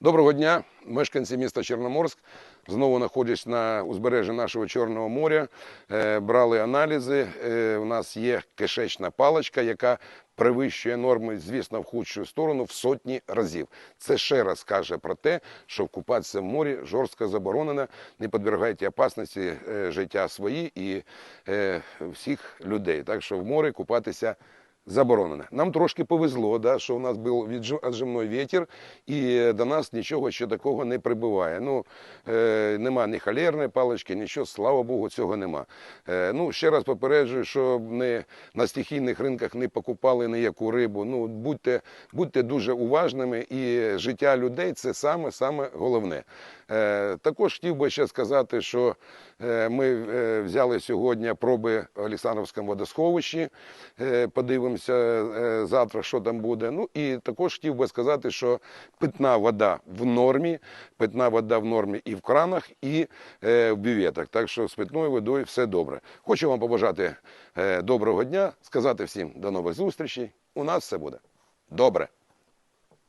Доброго дня, мешканці міста Чорноморськ. Знову знаходясь на узбережжі нашого Чорного моря. Е, Брали аналізи. Е, У нас є кишечна паличка, яка перевищує норми, звісно, в худшу сторону в сотні разів. Це ще раз каже про те, що купатися в морі жорстко заборонено. Не підвергайте опасності е, життя свої і е, всіх людей. Так що в морі купатися заборонено. Нам трошки повезло, да, що у нас був віджимний вітер, і до нас нічого ще такого не прибуває. Ну, е, нема ні холерної палички, нічого, слава Богу, цього нема. Е, ну, ще раз попереджую, що не, на стихійних ринках не покупали ніяку рибу. Ну, будьте, будьте дуже уважними, і життя людей це саме, саме головне. Е, також хотів би ще сказати, що е, ми е, взяли сьогодні проби в Олександровському водосховищі. Е, подивимося е, завтра, що там буде. Ну і також хотів би сказати, що питна вода в нормі, питна вода в нормі і в кранах, і е, в бюветах. Так що з питною водою все добре. Хочу вам побажати е, доброго дня, сказати всім до нових зустрічей. У нас все буде добре.